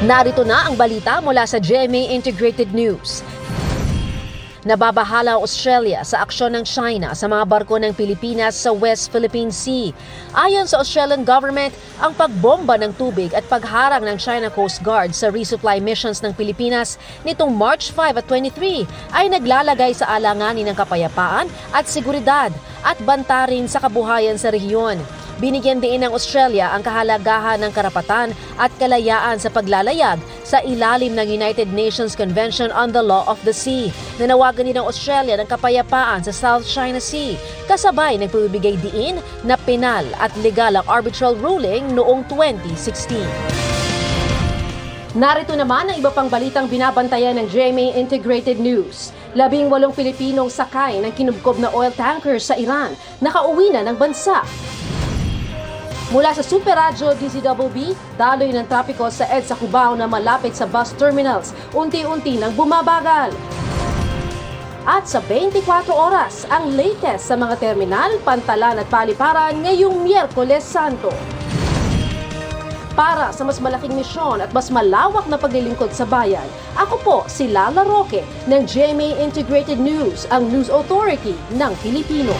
Narito na ang balita mula sa GMA Integrated News. Nababahala ang Australia sa aksyon ng China sa mga barko ng Pilipinas sa West Philippine Sea. Ayon sa Australian government, ang pagbomba ng tubig at pagharang ng China Coast Guard sa resupply missions ng Pilipinas nitong March 5 at 23 ay naglalagay sa alanganin ng kapayapaan at seguridad at banta rin sa kabuhayan sa rehiyon. Binigyan din ng Australia ang kahalagahan ng karapatan at kalayaan sa paglalayag sa ilalim ng United Nations Convention on the Law of the Sea. Nanawagan din ng Australia ng kapayapaan sa South China Sea, kasabay ng pagbibigay diin na penal at legal ang arbitral ruling noong 2016. Narito naman ang iba pang balitang binabantayan ng GMA Integrated News. Labing walong Pilipinong sakay ng kinubkob na oil tanker sa Iran nakauwi na ng bansa. Mula sa Super Radyo DZWB, daloy ng trapiko sa EDSA Cubao na malapit sa bus terminals, unti-unti nang bumabagal. At sa 24 oras, ang latest sa mga terminal, pantalan at paliparan ngayong Miyerkules Santo. Para sa mas malaking misyon at mas malawak na paglilingkod sa bayan, ako po si Lala Roque ng GMA Integrated News, ang News Authority ng Pilipino.